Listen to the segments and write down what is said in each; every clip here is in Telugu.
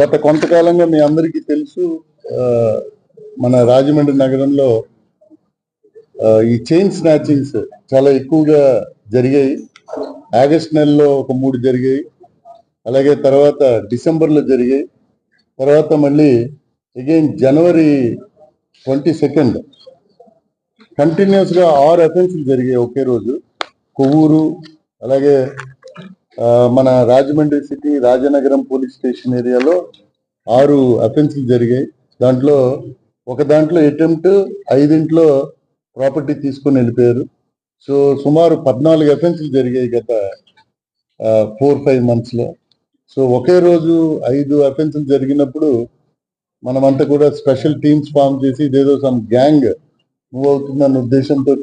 గత కొంతకాలంగా మీ అందరికీ తెలుసు మన రాజమండ్రి నగరంలో ఈ చైన్ స్నాచింగ్స్ చాలా ఎక్కువగా జరిగాయి. ఆగస్ట్ నెలలో ఒక మూడు జరిగాయి. అలాగే తర్వాత డిసెంబర్లో జరిగాయి. తర్వాత మళ్ళీ అగైన్ జనవరి ట్వంటీ సెకండ్. కంటిన్యూస్గా ఆరు అఫెన్స్లు జరిగాయి ఒకే రోజు. కొవ్వూరు అలాగే మన Rajahmundry city Rajanagaram police station ఏరియాలో ఆరు అఫెన్స్లు జరిగాయి. దాంట్లో ఒక దాంట్లో అటెంప్ట్ ఐదింట్లో ప్రాపర్టీ తీసుకొని వెళ్ళిపోయారు. సో సుమారు పద్నాలుగు అఫెన్సులు జరిగాయి గత ఫోర్ ఫైవ్ మంత్స్లో సో ఒకే రోజు ఐదు అఫెన్స్లు జరిగినప్పుడు మనమంతా కూడా స్పెషల్ టీమ్స్ ఫామ్ చేసి ఇదేదో సమ్ గ్యాంగ్ మూవ్ అవుతుందన్న ఉద్దేశంతో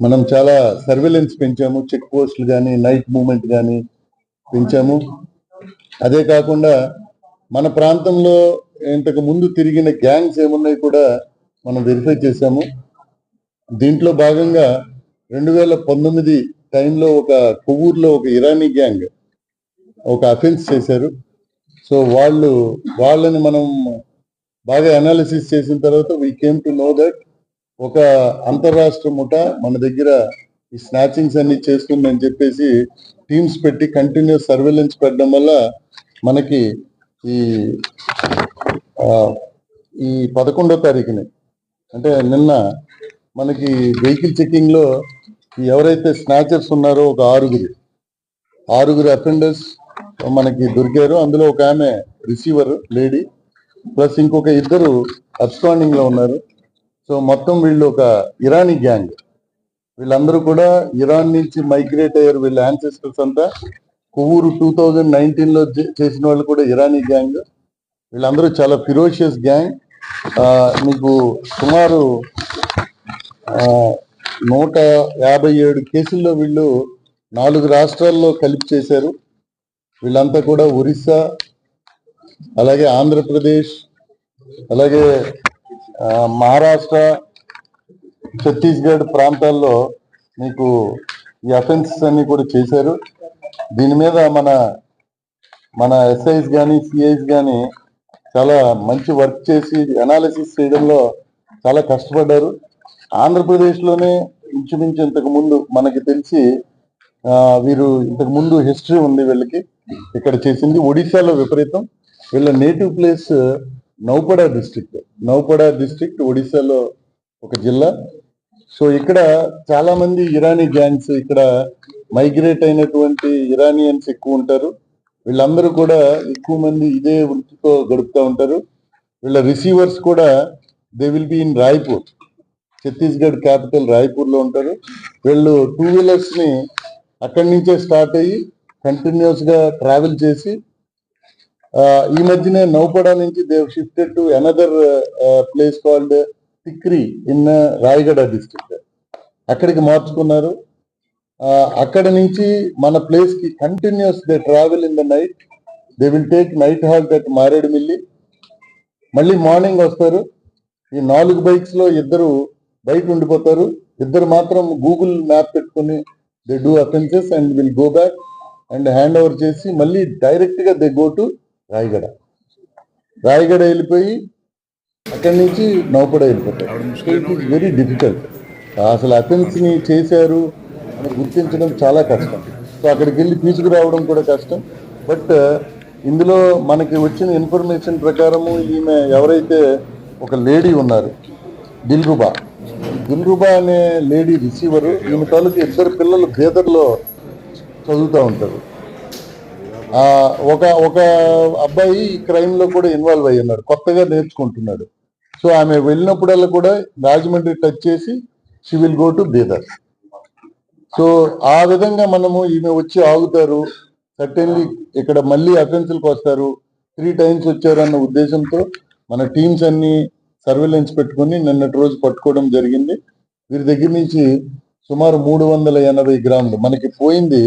మనం చాలా సర్వేలెన్స్ పెంచాము చెక్ పోస్టులు కానీ నైట్ మూమెంట్ కానీ పెంచాము. అదే కాకుండా మన ప్రాంతంలో ఇంతకు ముందు తిరిగిన గ్యాంగ్స్ ఏమున్నాయి కూడా మనం వెరిఫై చేశాము. దీంట్లో భాగంగా రెండు వేల పంతొమ్మిది టైంలో ఒక కొవ్వూరులో ఒక ఇరానీ గ్యాంగ్ ఒక అఫెన్స్ చేశారు. సో వాళ్ళు వాళ్ళని మనం బాగా అనాలిసిస్ చేసిన తర్వాత we came to know that ఒక అంతరాష్ట్ర ముఠ మన దగ్గర ఈ స్నాచింగ్స్ అన్ని చేస్తుందని చెప్పేసి టీమ్స్ పెట్టి కంటిన్యూస్ సర్వేలెన్స్ పెట్టడం వల్ల మనకి ఈ ఈ పదకొండో తారీఖుని అంటే నిన్న మనకి వెహికల్ చెకింగ్లో ఎవరైతే స్నాచర్స్ ఉన్నారో ఒక ఆరుగురు ఆరుగురు అఫెండర్స్ మనకి దొరికారు. అందులో ఒక ఆమె రిసీవర్ లేడీ ప్లస్ ఇంకొక ఇద్దరు అబ్స్టాండింగ్లో ఉన్నారు. సో మొత్తం వీళ్ళు ఒక ఇరానీ గ్యాంగ్. వీళ్ళందరూ కూడా ఇరాన్ నుంచి మైగ్రేట్ అయ్యారు వీళ్ళ యాన్సెస్టర్స్ అంతా. కొవ్వూరు టూ థౌజండ్ నైన్టీన్లో చేసిన వాళ్ళు కూడా ఇరానీ గ్యాంగ్. వీళ్ళందరూ చాలా ఫిరోషియస్ గ్యాంగ్. మీకు సుమారు ఆ, నూట యాభై ఏడు కేసుల్లో వీళ్ళు నాలుగు రాష్ట్రాల్లో కలిపి చేశారు. వీళ్ళంతా కూడా ఒరిస్సా అలాగే ఆంధ్రప్రదేశ్ అలాగే మహారాష్ట్ర ఛత్తీస్గఢ్ ప్రాంతాల్లో మీకు ఈ అఫెన్సెస్ అన్ని కూడా చేశారు. దీని మీద మన మన ఎస్ఐస్ కానీ సిఐస్ కానీ చాలా మంచి వర్క్ చేసి అనాలిసిస్ చేయడంలో చాలా కష్టపడ్డారు. ఆంధ్రప్రదేశ్లోనే ఇంచుమించు ఇంతకు ముందు మనకి తెలిసి వీరు ఇంతకు ముందు హిస్టరీ ఉంది వీళ్ళకి. ఇక్కడ చేసింది ఒడిశాలో విపరీతం. వీళ్ళ native place Nuapada district Nuapada district ఒడిశాలో ఒక జిల్లా. సో ఇక్కడ చాలా మంది ఇరానీ గ్యాంగ్స్ ఇక్కడ మైగ్రేట్ అయినటువంటి ఇరానియన్స్ ఎక్కువ ఉంటారు. వీళ్ళందరూ కూడా ఎక్కువ మంది ఇదే వృత్తితో గడుపుతూ ఉంటారు. వీళ్ళ రిసీవర్స్ కూడా they will be in Raipur Chhattisgarh capital రాయ్పూర్లో ఉంటారు. వీళ్ళు టూ వీలర్స్ని అక్కడి నుంచే స్టార్ట్ అయ్యి కంటిన్యూస్గా ట్రావెల్ చేసి ఈ మధ్యనే నౌపడా నుంచి they shifted to another place called Sikri in Rayagada district అక్కడికి మార్చుకున్నారు. అక్కడ నుంచి మన ప్లేస్కి continues they travel in the night they will take night halt at Maredumilli మళ్ళీ మార్నింగ్ వస్తారు. ఈ నాలుగు బైక్స్లో ఇద్దరు బయట ఉండిపోతారు. ఇద్దరు మాత్రం గూగుల్ మ్యాప్ పెట్టుకుని they do offences and will go back and hand over చేసి మళ్ళీ డైరెక్ట్గా they go to Rayagada. Rayagada వెళ్ళిపోయి అక్కడి నుంచి నౌపడ వెళ్ళిపోతారు వెరీ డిఫికల్ట్ అసలు అఫెన్స్ని చేశారు అని గుర్తించడం చాలా కష్టం. సో అక్కడికి వెళ్ళి తీసుకురావడం కూడా కష్టం. బట్ ఇందులో మనకి వచ్చిన ఇన్ఫర్మేషన్ ప్రకారము ఈమె ఎవరైతే ఒక లేడీ ఉన్నారు దిల్రుబా. దిల్రుబా అనే లేడీ రిసీవర్ ఈమె తాలూకు ఇద్దరు పిల్లలు బేదర్లో చదువుతూ ఉంటారు. ఒక ఒక అబ్బాయి ఈ క్రైమ్లో కూడా ఇన్వాల్వ్ అయ్యి ఉన్నాడు. కొత్తగా నేర్చుకుంటున్నాడు. సో ఆమె వెళ్ళినప్పుడల్లా కూడా రాజమండ్రి టచ్ చేసి she will go to Bidar so ఆ విధంగా మనము ఈమె వచ్చి ఆగుతారు. సర్టెన్లీ ఇక్కడ మళ్ళీ అఫెన్సులకు వస్తారు. త్రీ టైమ్స్ వచ్చారు అన్న ఉద్దేశంతో మన టీమ్స్ అన్ని సర్వేలెన్స్ పెట్టుకొని నిన్నటి రోజు పట్టుకోవడం జరిగింది. వీరి దగ్గర నుంచి సుమారు మూడు వందల ఎనభై గ్రాములు. మనకి పోయింది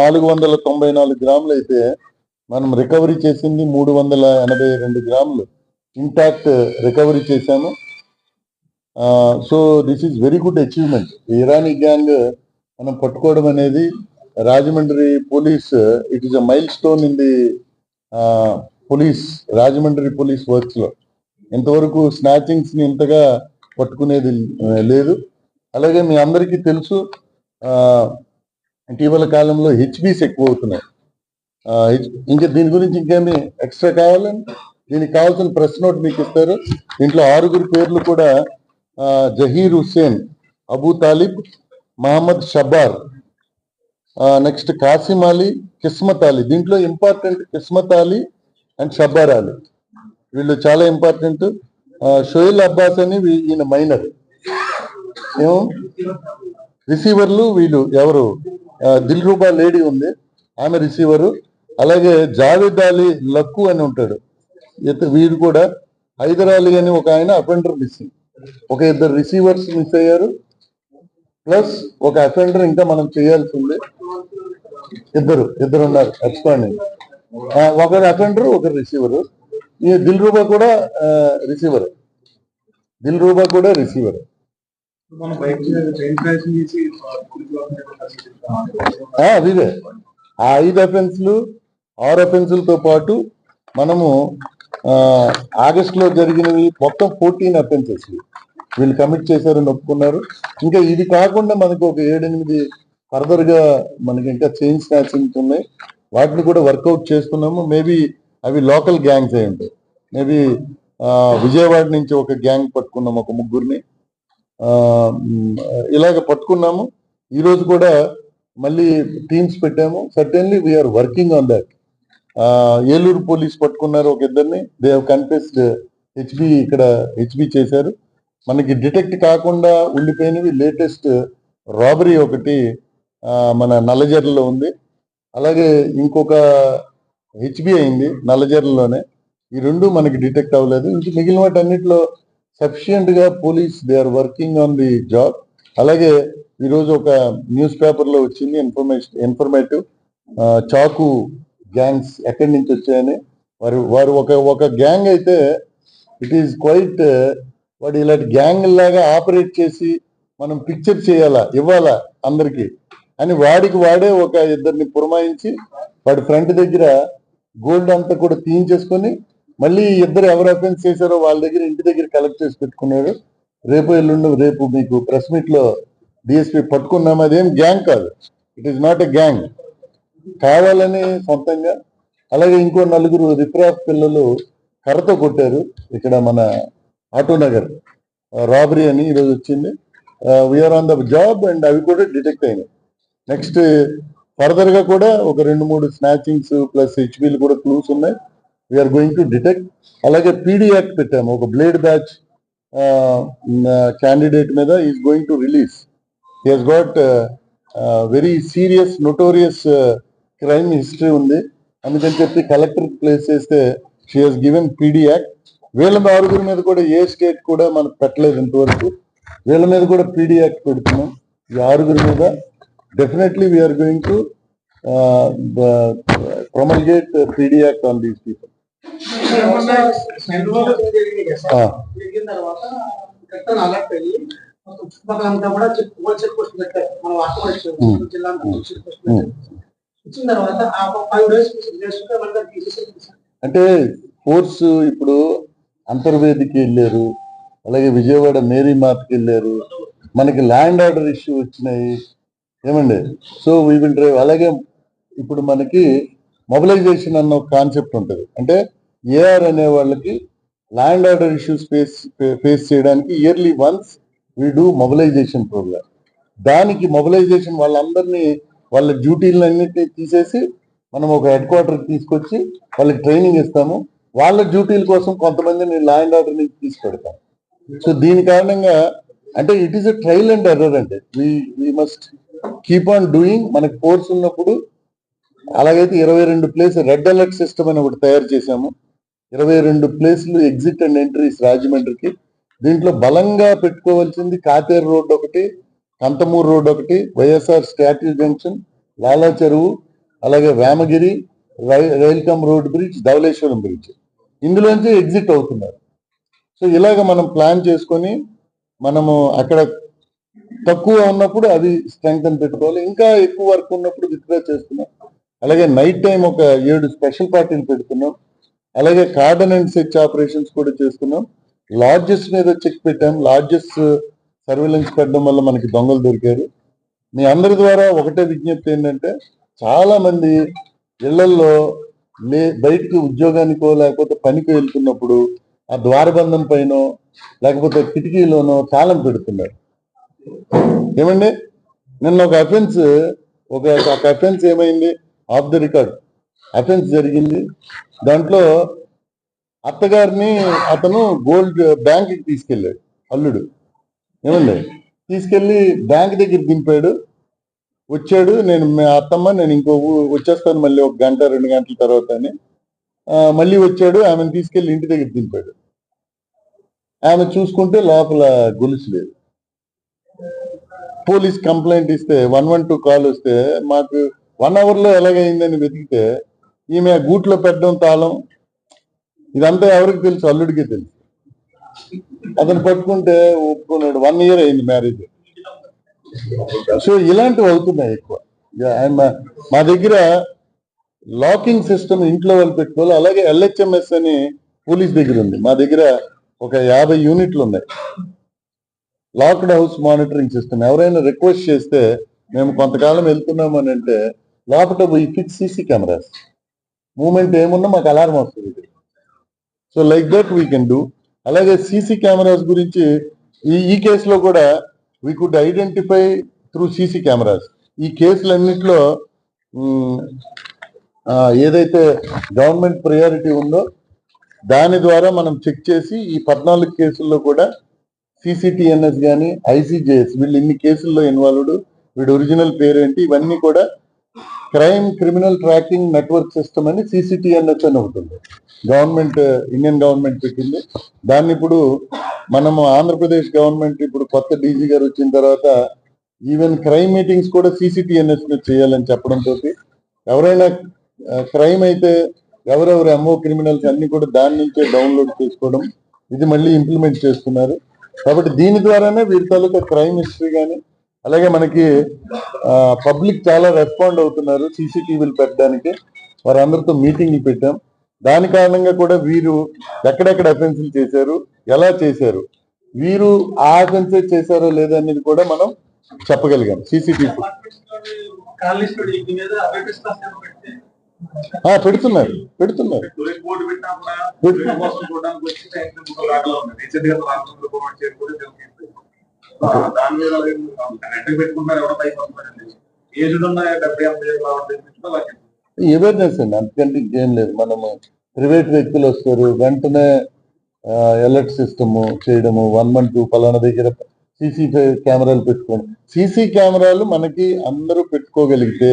నాలుగు వందల తొంభై నాలుగు గ్రాములు అయితే మనం రికవరీ చేసింది మూడు వందల ఎనభై రెండు గ్రాములు. ఇంటాక్ట్ రికవరీ చేశాము so this is very good achievement Irani gang మనం పట్టుకోవడం అనేది Rajahmundry police it is a milestone in the police Rajahmundry police వర్క్స్లో. ఇంతవరకు స్నాచింగ్స్ని ఇంతగా పట్టుకునేది లేదు. అలాగే మీ అందరికీ తెలుసు ఇటీవల కాలంలో హెచ్బీస్ ఎక్కువ అవుతున్నాయి హెచ్- ఇంకా దీని గురించి ఇంకేమి ఎక్స్ట్రా కావాలని దీనికి కావాల్సిన ప్రెస్ నోట్ మీకు ఇస్తారు. దీంట్లో ఆరుగురు పేర్లు కూడా జహీర్ హుస్సేన్ అబూ తాలిబ్ మహమ్మద్ షబార్ నెక్స్ట్ కాసిం అలీ కిస్మత్ అలీ. దీంట్లో ఇంపార్టెంట్ కిస్మత్ అలీ అండ్ షబ్బార్ అలీ. వీళ్ళు చాలా ఇంపార్టెంట్ షోయిల్ అబ్బాస్ అని ఈయన మైనర్. ఏమో? రిసీవర్లు వీళ్ళు ఎవరు? దిల్రూబా లేడీ ఉంది ఆమె రిసీవరు. అలాగే జావేద్ అలీ లక్కు అని ఉంటాడు. వీరు వీడు కూడా హైదర్ అలీ అని ఒక ఆయన అఫెండర్ మిస్సింగ్. ఒక ఇద్దరు రిసీవర్స్ మిస్ అయ్యారు. ప్లస్ ఒక అఫెండర్ ఇంకా మనం చేయాల్సి ఉంది. ఇద్దరు ఇద్దరు ఉన్నారు ఎక్స్పాండింగ్ ఒకరు అఫెండర్ ఒకరు రిసీవర్. ఈ దిల్ రూబా కూడా రిసీవర్. దిల్ రూబా కూడా రిసీవర్. అదే ఆ ఐదు అఫెన్స్లు ఆరు అఫెన్సులతో పాటు మనము ఆ, ఆగస్ట్లో జరిగినవి మొత్తం ఫోర్టీన్ అఫెన్సెస్ వీళ్ళు కమిట్ చేశారని ఒప్పుకున్నారు. ఇంకా ఇది కాకుండా మనకు ఒక ఏడెనిమిది ఫర్దర్గా మనకి ఇంకా చైన్ స్నాచింగ్స్ ఉన్నాయి. వాటిని కూడా వర్కౌట్ చేస్తున్నాము. మేబీ అవి లోకల్ గ్యాంగ్స్ అయి ఉంటాయి. మేబీ విజయవాడ నుంచి ఒక గ్యాంగ్ పట్టుకున్నాము ఒక ముగ్గురిని. ఇలాగ పట్టుకున్నాము. ఈరోజు కూడా మళ్ళీ టీమ్స్ పెట్టాము. Certainly we are working on that Eluru police పట్టుకున్నారు ఒక ఇద్దరిని. దే హావ్ కన్ఫెస్డ్ హెచ్బి ఇక్కడ హెచ్బి చేశారు. మనకి డిటెక్ట్ కాకుండా ఉండిపోయినవి లేటెస్ట్ రాబరీ ఒకటి మన నల్లజర్లలో ఉంది. అలాగే ఇంకొక హెచ్బి అయింది నల్లజర్లలోనే. ఈ రెండు మనకి డిటెక్ట్ అవ్వలేదు. ఇంక మిగిలిన వాటి అన్నింటిలో గా police they are working on the job అలాగే ఈరోజు ఒక న్యూస్ పేపర్లో వచ్చింది ఇన్ఫర్మేషన్ ఇన్ఫర్మేటివ్ చాకు గ్యాంగ్స్ ఎక్కడి నుంచి వచ్చాయని. వారు వారు ఒక ఒక గ్యాంగ్ అయితే ఇట్ ఈస్ క్వైట్ వాడు ఇలాంటి గ్యాంగ్ లాగా ఆపరేట్ చేసి మనం పిక్చర్ చేయాలా ఇవ్వాలా అందరికి? అని వాడికి వాడే ఒక ఇద్దరిని పురమాయించి వాడి ఫ్రంట్ దగ్గర గోల్డ్ అంతా కూడా తీయించేసుకొని మళ్ళీ ఇద్దరు ఎవరు అఫెన్స్ చేశారో వాళ్ళ దగ్గర ఇంటి దగ్గర కలెక్ట్ చేసి పెట్టుకున్నాడు రేపు ఎల్లుండి రేపు మీకు ప్రెస్ మీట్లో డిఎస్పీ పట్టుకున్నాం. అదేం గ్యాంగ్ కాదు. It is not a gang కావాలని సొంతంగా. అలాగే ఇంకో నలుగురు రిఫ్రాఫ్ పిల్లలు కర్రతో కొట్టారు. ఇక్కడ మన ఆటో నగర్ రాబరీ అని ఈరోజు వచ్చింది. We are on the job and అవి కూడా డిటెక్ట్ అయినాయి. నెక్స్ట్ ఫర్దర్గా కూడా ఒక రెండు మూడు స్నాచింగ్స్ ప్లస్ హెచ్బీలు కూడా క్లూస్ ఉన్నాయి. We are going to detect అలాగే పీడీ యాక్ట్ పెట్టాము. ఒక బ్లేడ్ బ్యాచ్ క్యాండిడేట్ మీద is going to release he has got very serious notorious crime history ఉంది. అందుకని చెప్పి కలెక్టర్ ప్లేస్ చేస్తే she has given P D వీళ్ళ ఆరుగురి మీద కూడా ఏ స్టేట్ కూడా మనకు పెట్టలేదు ఇంతవరకు. వీళ్ళ మీద కూడా పీడీ యాక్ట్ పెడుతున్నాం. ఈ ఆరుగురి మీద definitely we're going to promulgate PD act on these people జరిగిన తర్వాత అలర్ట్ అయ్యి కూడా పోస్ట్ పెట్టారు మన జిల్లా పోస్ట్ ఇచ్చిన తర్వాత ఆ ఫైవ్ డేస్ చేసుకుంటే అంటే ఫోర్స్ ఇప్పుడు అంతర్వేదికి వెళ్ళారు అలాగే విజయవాడ మేరీ మాతకి వెళ్ళారు. మనకి ల్యాండ్ ఆర్డర్ ఇష్యూ వచ్చినాయి. ఏమండి? సో వీ విల్ డ్రైవ్ అలాగే ఇప్పుడు మనకి మొబిలైజేషన్ అన్న కాన్సెప్ట్ ఉంటుంది. అంటే ఏఆర్ అనే వాళ్ళకి law and order issues face face చేయడానికి yearly once we do mobilization programme. దానికి మొబిలైజేషన్ వాళ్ళందరినీ వాళ్ళ డ్యూటీలన్నింటినీ తీసేసి మనం ఒక హెడ్ క్వార్టర్ తీసుకొచ్చి వాళ్ళకి ట్రైనింగ్ ఇస్తాము. వాళ్ళ డ్యూటీల కోసం కొంతమందిని ల్యాండ్ ఆర్డర్ నుంచి తీసుకెడతాం సో దీని కారణంగా అంటే it is a trial and error అంటే we must keep on doing. మనకి ఫోర్స్ ఉన్నప్పుడు అలాగైతే ఇరవై రెండు ప్లేస్ రెడ్ అలర్ట్ సిస్టమ్ అని ఒకటి తయారు చేశాము. ఇరవై రెండు ప్లేస్లు ఎగ్జిట్ అండ్ ఎంట్రీస్ రాజమండ్రికి. దీంట్లో బలంగా పెట్టుకోవాల్సింది కాతేరు రోడ్డు ఒకటి కంతమూరు రోడ్ ఒకటి వైఎస్ఆర్ స్టాట్యూ జంక్షన్ లాలా చెరువు అలాగే వేమగిరి రై- rail cum road bridge Dhavaleswaram bridge. ఇందులోంచి ఎగ్జిట్ అవుతున్నారు. సో ఇలాగ మనం ప్లాన్ చేసుకొని మనము అక్కడ తక్కువ ఉన్నప్పుడు అది స్ట్రెంగ్త్ అని పెట్టుకోవాలి. ఇంకా ఎక్కువ వర్క్ ఉన్నప్పుడు విత్డ్రా చేస్తున్నాం అలాగే నైట్ టైం ఒక ఏడు స్పెషల్ పార్టీలు పెడుతున్నాం. అలాగే కార్డన్ అండ్ సెర్చ్ ఆపరేషన్స్ కూడా చేస్తున్నాం. లాడ్జెస్ మీద చెక్ పెట్టాం. లార్జెస్ట్ సర్వేలెన్స్ uh, పెట్టడం వల్ల మనకి దొంగలు దొరికారు. మీ అందరి ద్వారా ఒకటే విజ్ఞప్తి ఏంటంటే చాలా మంది ఇళ్ళలో లే బయటికి ఉద్యోగానికో లేకపోతే పనికి వెళ్తున్నప్పుడు ఆ ద్వారబంధం పైన లేకపోతే కిటికీలోనో తాళం పెడుతున్నారు. ఏమండి? నిన్న ఒక అఫెన్స్ ఒక అఫెన్స్ ఏమైంది? Of the record. అఫెన్స్ జరిగింది. దాంట్లో అత్తగారిని అతను గోల్డ్ బ్యాంక్కి తీసుకెళ్ళాడు అల్లుడు. ఏమండి? తీసుకెళ్ళి బ్యాంక్ దగ్గర దింపాడు. వచ్చాడు నేను మీ అత్తమ్మ నేను ఇంకో వచ్చేస్తాను మళ్ళీ ఒక గంట రెండు గంటల తర్వాత అని. మళ్ళీ వచ్చాడు ఆమెను తీసుకెళ్ళి ఇంటి దగ్గర దింపాడు. ఆమె చూసుకుంటే లోపల గొలుసు లేదు. పోలీస్ కంప్లైంట్ ఇస్తే వన్ వన్ టూ కాల్ వస్తే మాకు వన్ అవర్లో ఎలాగైందని వెతికితే ఈమె గూట్లో పెట్టడం తాళం ఇదంతా ఎవరికి తెలుసు? అల్లుడికి తెలుసు. అతను పట్టుకుంటే ఒప్పుకున్నాడు. వన్ ఇయర్ అయింది మ్యారేజ్ సో ఇలాంటివి అవుతున్నాయి ఎక్కువ. మా దగ్గర లాకింగ్ సిస్టమ్ ఇంట్లో వాళ్ళు పెట్టుకోవాలి. అలాగే ఎల్హెచ్ఎంఎస్ అని పోలీస్ దగ్గర ఉంది. మా దగ్గర ఒక యాభై యూనిట్లు ఉన్నాయి. లాక్డ్ హౌస్ మానిటరింగ్ సిస్టమ్ ఎవరైనా రిక్వెస్ట్ చేస్తే మేము కొంతకాలం వెళ్తున్నాం అని అంటే లోపల పోయి ఫిక్స్ సీసీ కెమెరాస్. మూమెంట్ ఏమున్నా మాకు అలారం వస్తుంది so like that we can do. అలాగే సీసీ కెమెరాస్ గురించి ఈ ఈ కేసులో కూడా we could identify through CC cameras. ఈ కేసులన్నింటిలో ఏదైతే గవర్నమెంట్ ప్రయారిటీ ఉందో దాని ద్వారా మనం చెక్ చేసి ఈ పద్నాలుగు కేసుల్లో కూడా సిసిటిఎన్ఎస్ కానీ ఐసీజేఎస్ వీళ్ళు ఇన్ని కేసుల్లో ఇన్వాల్వ్డ్ వీడి ఒరిజినల్ పేరేంటి ఇవన్నీ కూడా crime criminal tracking network system అని సిసిటిఎన్ఎస్ అని ఒకటి ఉంది. గవర్నమెంట్ ఇండియన్ గవర్నమెంట్ పెట్టింది. దాన్ని ఇప్పుడు మనము ఆంధ్రప్రదేశ్ గవర్నమెంట్ ఇప్పుడు కొత్త డీజీ గారు వచ్చిన తర్వాత ఈవెన్ క్రైమ్ మీటింగ్స్ కూడా సిసిటిఎన్ఎస్ చేయాలని చెప్పడంతో ఎవరైనా క్రైమ్ అయితే ఎవరెవరు ఎంఓ క్రిమినల్స్ అన్ని కూడా దాని నుంచే డౌన్లోడ్ చేసుకోవడం ఇది మళ్ళీ ఇంప్లిమెంట్ చేస్తున్నారు. కాబట్టి దీని ద్వారానే వీరి తాలూకా క్రైమ్ హిస్టరీ కానీ అలాగే మనకి పబ్లిక్ చాలా రెస్పాండ్ అవుతున్నారు సీసీటీవీలు పెట్టడానికి వారందరితో మీటింగ్లు పెట్టాం దాని కారణంగా కూడా వీరు ఎక్కడెక్కడ అఫెన్సులు చేశారు ఎలా చేశారు వీరు ఆ అఫెన్సెస్ చేశారో లేదా అనేది కూడా మనం చెప్పగలిగాం సీసీటీవీ కాలనీస్లో ఆ, పెడుతున్నారు పెడుతున్నారు దాని మీద పెట్టుకుంటారు ఎవరో ఏజ్డ్ డెబ్బై ఎనభై ఏళ్ళు అవేర్నెస్ అండి అంతకంటే ఇంకేం లేదు. మనము ప్రైవేట్ వ్యక్తులు వస్తారు వెంటనే అలర్ట్ సిస్టమ్ చేయడము వన్ వన్ టూ పలానా దగ్గర సీసీ కెమెరాలు పెట్టుకోండి. సీసీ కెమెరాలు మనకి అందరూ పెట్టుకోగలిగితే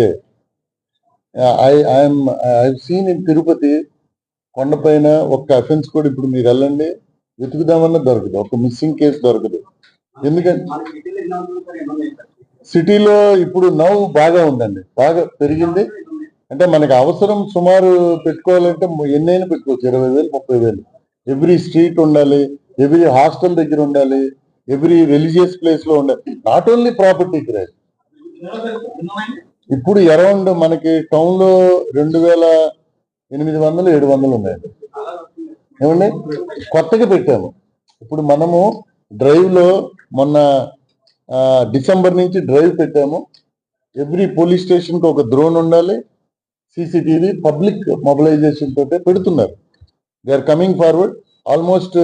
I I'm I seen in Tirupati కొండపైన ఒక్క అఫెన్స్ కూడా ఇప్పుడు మీరు వెళ్ళండి వెతుకుదామన్నా దొరకదు. ఒక మిస్సింగ్ కేసు దొరకదు. ఎందుకంటే. సిటీలో ఇప్పుడు నవ్వు బాగా ఉందండి. బాగా పెరిగింది. అంటే మనకి అవసరం సుమారు పెట్టుకోవాలంటే ఎన్నైనా పెట్టుకోవచ్చు. ఇరవై వేలు ముప్పై వేలు. ఎవ్రీ స్ట్రీట్ ఉండాలి. ఎవ్రీ హాస్టల్ దగ్గర ఉండాలి. ఎవ్రీ రిలీజియస్ ప్లేస్లో ఉండాలి. నాట్ ఓన్లీ ప్రాపర్టీ ఉన్నాయి? ఇప్పుడు అరౌండ్ మనకి టౌన్లో రెండు వేల ఎనిమిది వందలు ఏడు వందలు ఉన్నాయండి. ఏమండి? కొత్తగా పెట్టాము. ఇప్పుడు మనము డ్రైవ్లో మొన్న డిసెంబర్ నుంచి డ్రైవ్ పెట్టాము. ఎవ్రీ పోలీస్ స్టేషన్కి ఒక డ్రోన్ ఉండాలి. సీసీటీవీ పబ్లిక్ మొబిలైజేషన్ తోటే పెడుతున్నారు. They are coming forward almost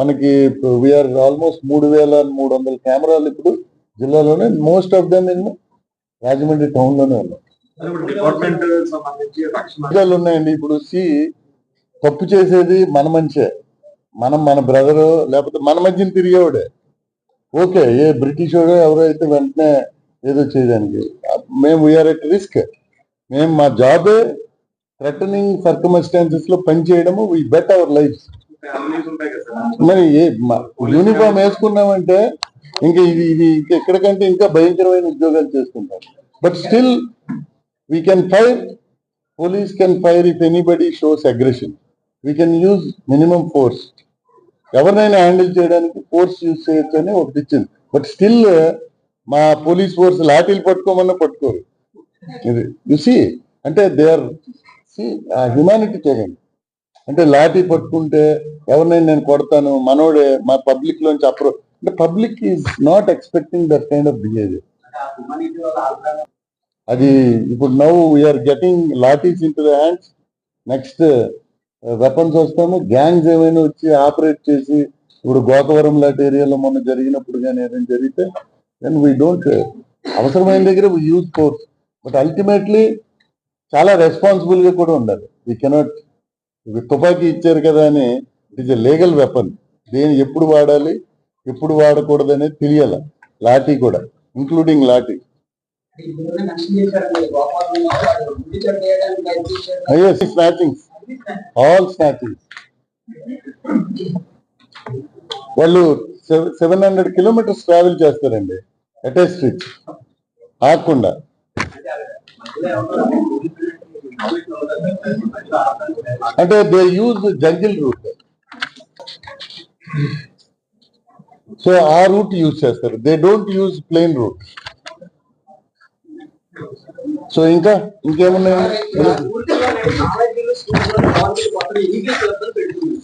మనకి వీఆర్ ఆల్మోస్ట్ మూడు వేల మూడు వందల కెమెరాలు ఇప్పుడు జిల్లాలోనే. Most of them in Rajahmundry టౌన్లోనే ఉన్నాయి ఉన్నాయండి. ఇప్పుడు సి తప్పు చేసేది మన మనిషే. మనం మన బ్రదరు లేకపోతే మన మధ్యన తిరిగేవాడే. ఓకే ఏ బ్రిటిష్ వాడు ఎవరో అయితే వెంటనే ఏదో చేయడానికి మేము వీఆర్ ఎట్ రిస్క్ మేము మా జాబే థ్రెటనింగ్ సర్కమస్టాన్సెస్లో పని చేయడము వీ బెట్ అవర్ లైఫ్ మరి ఏ యూనిఫామ్ వేసుకున్నామంటే ఇంకా ఇది ఇది ఇంకా ఎక్కడికంటే ఇంకా భయంకరమైన ఉద్యోగాలు చేసుకుంటాం but still we can fire police can fire if anybody shows aggression we can use minimum force ఎవరినైనా హ్యాండిల్ చేయడానికి ఫోర్స్ యూజ్ చేయొచ్చు అని ఒకటి ఇచ్చింది. బట్ స్టిల్ మా పోలీస్ ఫోర్స్ లాఠీలు పట్టుకోమన్నా పట్టుకోరు. ఇది చూసి అంటే దే ఆర్ హ్యుమానిటీ చూడండి. అంటే లాఠీ పట్టుకుంటే ఎవరినైనా నేను కొడతాను మనోడే మా పబ్లిక్ లోంచి అప్రో అంటే public is not expecting that kind of behaviour. అది ఇప్పుడు నవ్వు we're getting lathis into the hands next weapons వస్తాము. గ్యాంగ్స్ ఏమైనా వచ్చి ఆపరేట్ చేసి ఇప్పుడు గోకవరం లాంటి ఏరియాలో మొన్న జరిగినప్పుడు కానీ ఏదైనా జరిగితే దెన్ వీ డోంట్ అవసరమైన దగ్గర we use force but ultimately చాలా రెస్పాన్సిబుల్గా కూడా ఉండాలి. వీ కెనాట్ తుపాకీ ఇచ్చారు కదా అని it is a legal weapon దేని ఎప్పుడు వాడాలి ఎప్పుడు వాడకూడదు అనేది తెలియాలి. లాఠీ కూడా ఇంక్లూడింగ్ లాఠీ. ఇప్పుడు ఆల్ స్నాచింగ్ వాళ్ళు సెవెన్ హండ్రెడ్ కిలోమీటర్స్ ట్రావెల్ చేస్తారండి. అటాచ్ స్ట్రిచ్ ఆకుండా. అంటే they use jungle route. So ఆ రూట్ యూజ్ చేస్తారు. They don't use plain route. So ఇంకా ఇంకేమున్నాయి? students on the water irrigation level will do.